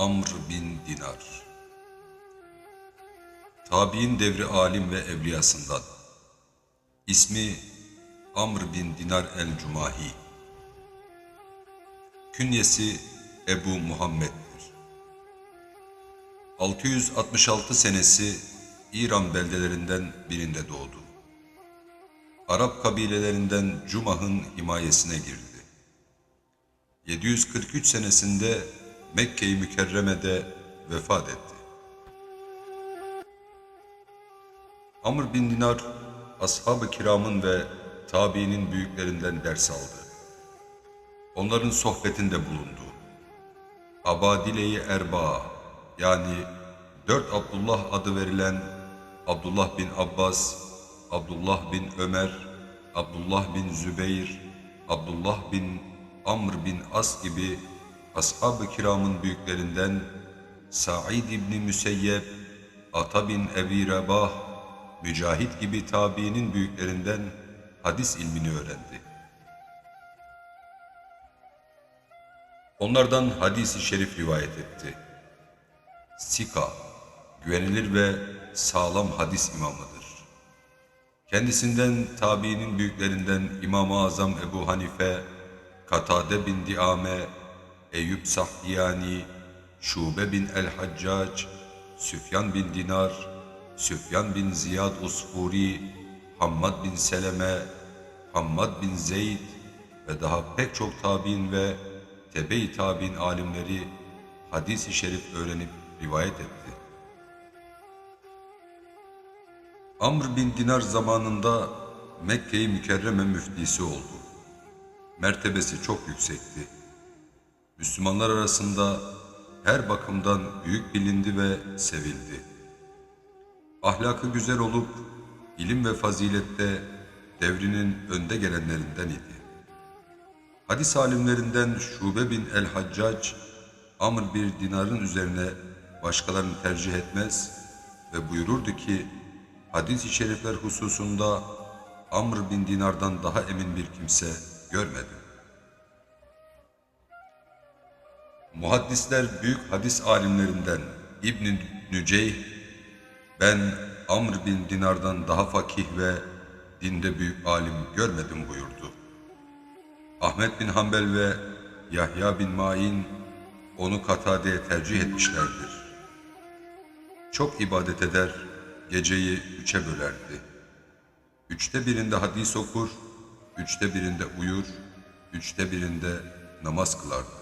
Amr bin Dinar Tabi'in devri alim ve evliyasından. İsmi Amr bin Dinar el-Cumahi. Künyesi Ebu Muhammed'dir. 666 senesi İran beldelerinden birinde doğdu. Arap kabilelerinden Cumah'ın himayesine girdi. 743 senesinde Mekke-i Mükerreme'de vefat etti. Amr bin Dinar, ashab-ı kiramın ve tabiinin büyüklerinden ders aldı. Onların sohbetinde bulundu. Abadile-i Erba yani dört Abdullah adı verilen Abdullah bin Abbas, Abdullah bin Ömer, Abdullah bin Zübeyir, Abdullah bin Amr bin As gibi ashab-ı kiramın büyüklerinden Sa'id İbni Müseyyep, Ata bin Ebi Rebah, Mücahit gibi tabiinin büyüklerinden hadis ilmini öğrendi. Onlardan hadisi şerif rivayet etti. Sika, güvenilir ve sağlam hadis imamıdır. Kendisinden tabiinin büyüklerinden İmam-ı Azam Ebu Hanife, Katade bin Diame, Eyüp Sahyani, Şube bin el-Haccac, Süfyan bin Dinar, Süfyan bin Ziyad Usfuri, Hammad bin Seleme, Hammad bin Zeyd ve daha pek çok tabi'in ve tebe-i tabi'in alimleri hadis-i şerif öğrenip rivayet etti. Amr bin Dinar zamanında Mekke-i Mükerreme müftisi oldu. Mertebesi çok yüksekti. Müslümanlar arasında her bakımdan büyük bilindi ve sevildi. Ahlakı güzel olup ilim ve fazilette devrinin önde gelenlerinden idi. Hadis alimlerinden Şube bin el-Haccac, Amr bir dinarın üzerine başkalarını tercih etmez ve buyururdu ki, hadis-i şerifler hususunda Amr bin Dinar'dan daha emin bir kimse görmedim. Muhaddisler büyük hadis alimlerinden İbn Nüceyh, ben Amr bin Dinar'dan daha fakih ve dinde büyük alim görmedim buyurdu. Ahmet bin Hanbel ve Yahya bin Ma'in onu Katade'ye tercih etmişlerdir. Çok ibadet eder, geceyi üçe bölerdi. Üçte birinde hadis okur, üçte birinde uyur, üçte birinde namaz kılardı.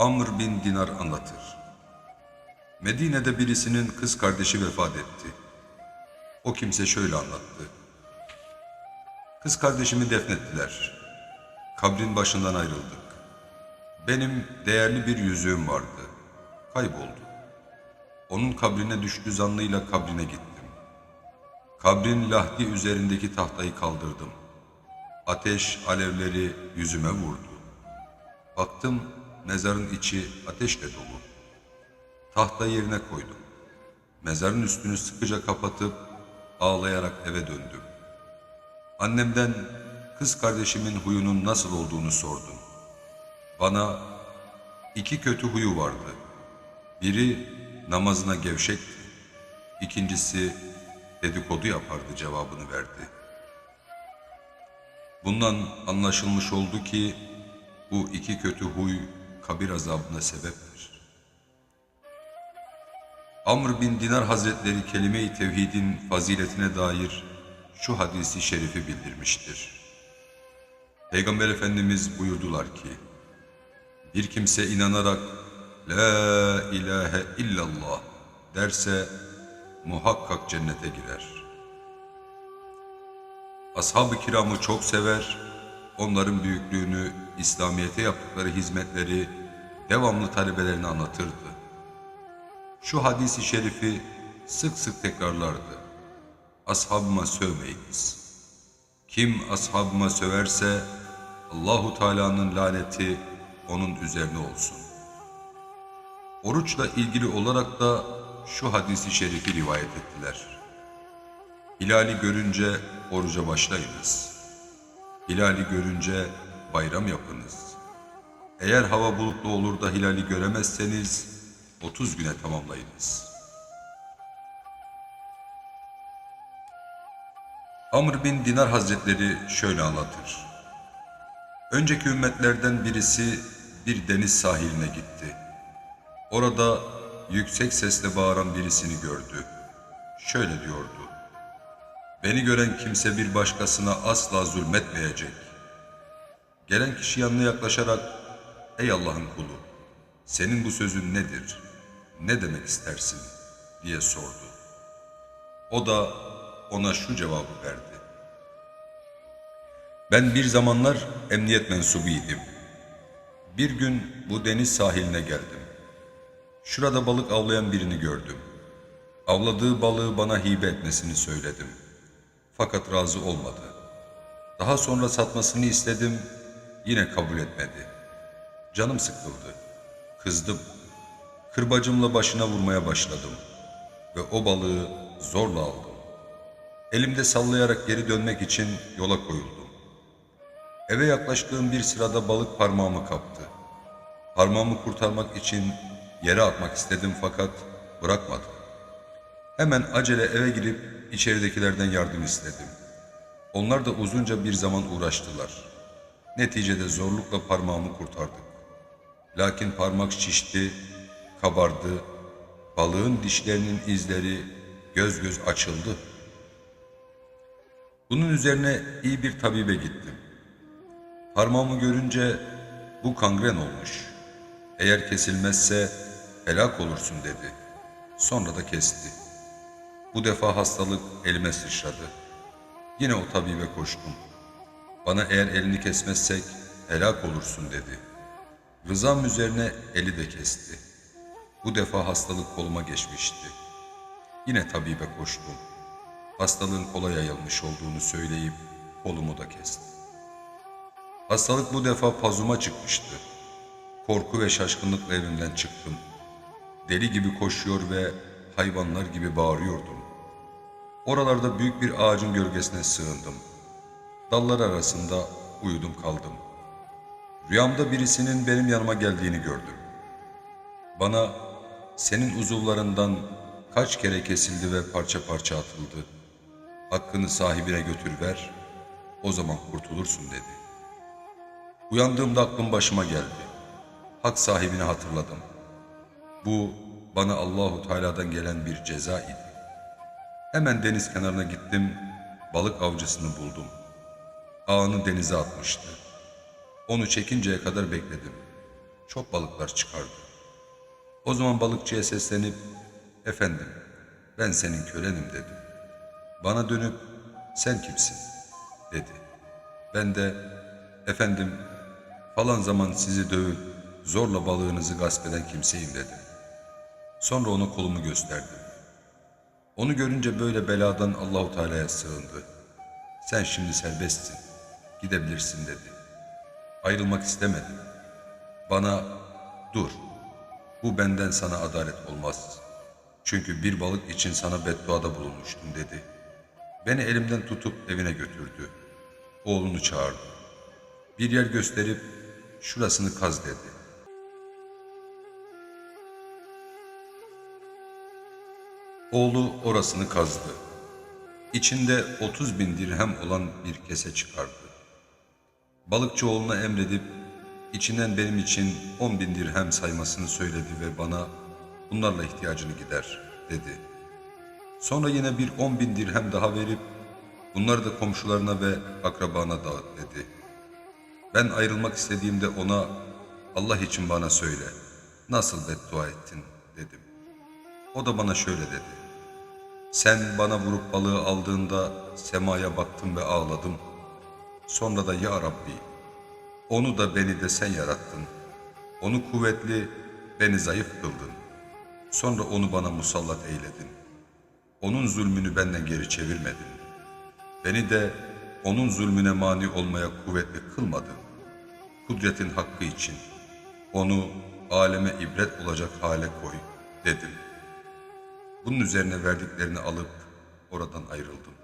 Amr bin Dinar anlatır. Medine'de birisinin kız kardeşi vefat etti. O kimse şöyle anlattı. Kız kardeşimi defnettiler. Kabrin başından ayrıldık. Benim değerli bir yüzüğüm vardı. Kayboldu. Onun kabrine düştü zannıyla kabrine gittim. Kabrin lahdi üzerindeki tahtayı kaldırdım. Ateş alevleri yüzüme vurdu. Baktım mezarın içi ateşle dolu. Tahta yerine koydum. Mezarın üstünü sıkıca kapatıp ağlayarak eve döndüm. Annemden kız kardeşimin huyunun nasıl olduğunu sordum. Bana iki kötü huyu vardı. Biri namazına gevşekti. İkincisi dedikodu yapardı cevabını verdi. Bundan anlaşılmış oldu ki bu iki kötü huy kabir azabına sebeptir. Amr bin Dinar Hazretleri kelime-i tevhidin faziletine dair şu hadisi şerifi bildirmiştir. Peygamber Efendimiz buyurdular ki, bir kimse inanarak La ilahe illallah derse muhakkak cennete girer. Ashab-ı kiramı çok sever, onların büyüklüğünü, İslamiyet'e yaptıkları hizmetleri devamlı talebelerine anlatırdı. Şu hadisi şerifi sık sık tekrarlardı. Ashabıma sövmeyiniz. Kim ashabıma söverse Allahu Teala'nın laneti onun üzerine olsun. Oruçla ilgili olarak da şu hadisi şerifi rivayet ettiler. Hilali görünce oruca başlayınız. Hilali görünce bayram yapınız. Eğer hava bulutlu olur da hilali göremezseniz 30 güne tamamlayınız. Amr bin Dinar Hazretleri şöyle anlatır. Önceki ümmetlerden birisi bir deniz sahiline gitti. Orada yüksek sesle bağıran birisini gördü. Şöyle diyordu. Beni gören kimse bir başkasına asla zulmetmeyecek. Gelen kişi yanına yaklaşarak, Ey Allah'ın kulu, senin bu sözün nedir? Ne demek istersin? diye sordu. O da ona şu cevabı verdi. Ben bir zamanlar emniyet mensubuydım. Bir gün bu deniz sahiline geldim. Şurada balık avlayan birini gördüm. Avladığı balığı bana hibe etmesini söyledim. Fakat razı olmadı. Daha sonra satmasını istedim, yine kabul etmedi. Canım sıkıldı. Kızdım. Kırbacımla başına vurmaya başladım. Ve o balığı zorla aldım. Elimde sallayarak geri dönmek için yola koyuldum. Eve yaklaştığım bir sırada balık parmağımı kaptı. Parmağımı kurtarmak için yere atmak istedim fakat bırakmadı. Hemen acele eve girip içeridekilerden yardım istedim. Onlar da uzunca bir zaman uğraştılar. Neticede zorlukla parmağımı kurtardık. Lakin parmak şişti, kabardı, balığın dişlerinin izleri göz göz açıldı. Bunun üzerine iyi bir tabibe gittim. Parmağımı görünce bu kangren olmuş. Eğer kesilmezse helak olursun dedi. Sonra da kesti. Bu defa hastalık elime sıçradı. Yine o tabibe koştum. Bana eğer elini kesmezsek helak olursun dedi. Rızam üzerine eli de kesti. Bu defa hastalık koluma geçmişti. Yine tabibe koştum. Hastalığın kola yayılmış olduğunu söyleyip kolumu da kesti. Hastalık bu defa pazuma çıkmıştı. Korku ve şaşkınlıkla evimden çıktım. Deli gibi koşuyor ve hayvanlar gibi bağırıyordum. Oralarda büyük bir ağacın gölgesine sığındım. Dallar arasında uyudum kaldım. Rüyamda birisinin benim yanıma geldiğini gördüm. Bana senin uzuvlarından kaç kere kesildi ve parça parça atıldı. Hakkını sahibine götür ver, o zaman kurtulursun dedi. Uyandığımda aklım başıma geldi. Hak sahibini hatırladım. Bu bana Allahu Teala'dan gelen bir ceza idi. Hemen deniz kenarına gittim, balık avcısını buldum. Ağını denize atmıştı. Onu çekinceye kadar bekledim. Çok balıklar çıkardı. O zaman balıkçıya seslenip, efendim ben senin kölenim dedim. Bana dönüp, sen kimsin dedi. Ben de, efendim falan zaman sizi dövüp zorla balığınızı gasp eden kimseyim dedim. Sonra ona kolumu gösterdim. Onu görünce böyle beladan Allahu Teala'ya sığındı. Sen şimdi serbestsin, gidebilirsin dedi. Ayrılmak istemedim. Bana dur, bu benden sana adalet olmaz. Çünkü bir balık için sana bedduada bulunmuştum dedi. Beni elimden tutup evine götürdü. Oğlunu çağırdı. Bir yer gösterip şurasını kaz dedi. Oğlu orasını kazdı. İçinde 30 bin dirhem olan bir kese çıkardı. Balıkçı oğluna emredip içinden benim için 10 bin dirhem saymasını söyledi ve bana bunlarla ihtiyacını gider dedi. Sonra yine bir 10 bin dirhem daha verip bunları da komşularına ve akrabana dağıt dedi. Ben ayrılmak istediğimde ona Allah için bana söyle nasıl beddua ettin dedim. O da bana şöyle dedi. Sen bana vurup balığı aldığında semaya baktım ve ağladım. Sonra da ya Rabbi, onu da beni de sen yarattın. Onu kuvvetli, beni zayıf kıldın. Sonra onu bana musallat eyledin. Onun zulmünü benden geri çevirmedin. Beni de onun zulmüne mani olmaya kuvvetli kılmadın. Kudretin hakkı için onu aleme ibret olacak hale koy dedim. Bunun üzerine verdiklerini alıp oradan ayrıldım.